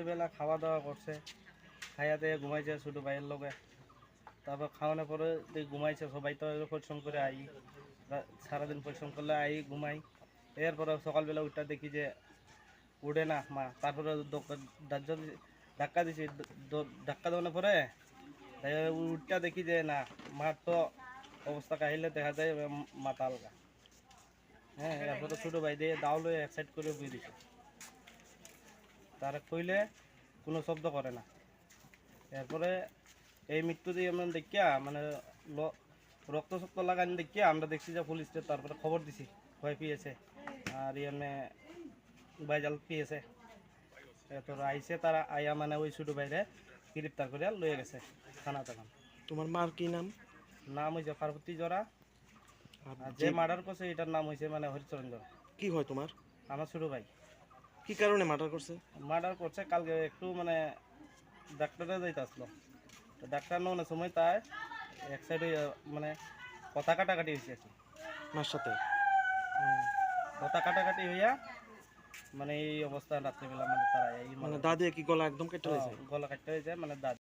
রাত্রিবেলা খাওয়া দাওয়া করছে। খাইয়া দিয়ে ঘুমাইছে ছোটো ভাইয়ের লগে। তারপর খাওয়ানোর পরে ঘুমাইছে সবাই তো পরিশ্রম করে আই। সারাদিন পরিশ্রম করলে আই, ঘুমাই। এরপরে সকালবেলা উঠটা দেখি যে উঠে না, মা। তারপরে ধাক্কা দিছি। ধাক্কা দেওয়ানোর পরে উঠটা দেখি যে না, মার তো অবস্থা কাহিলে দেখা যায় আলগা হ্যাঁ এরপরে ছোটো ভাই দিয়ে দাও লয়ে এক সাইড করে বুঝে দিছে। তারা কইলে কোনো শব্দ করে না। এরপরে এই মৃত্যু দিয়ে আমরা দেখিয়া মানে রক্ত শক্ত লাগানি দেখিয়া আমরা দেখছি যে পুলিশকে তারপরে খবর দিছি ভয় পেয়েছে। আর এমনি বাইজাল পেয়েছে। এরপর আইসে তারা আইয়া মানে ওই ছোটো বাইরে গ্রেপ্তার করে লয়ে গেছে থানা তখন। তোমার মার কি নাম? নাম হয়েছে পার্বতী জরা আর যে মার্ডার করছে এটার নাম হয়েছে মানে হরিচরণ জরা কি হয় তোমার? আমার ছোটো ভাই। কি কারণে মার্ডার করছে মার্ডার করছে কালকে একটু মানে ডাক্তারে যাইতে আসলো তো ডাক্তার নেওয়ার সময় তাই এক সাইডে মানে কথা কাটাকাটি হয়েছে আর কি। সাথে। কথা কাটাকাটি হইয়া মানে এই অবস্থা রাত্রিবেলা মানে তারা এই মানে দাদি কি গলা একদম কেটে হয়েছে গলা কাটতে হয়েছে মানে দাঁত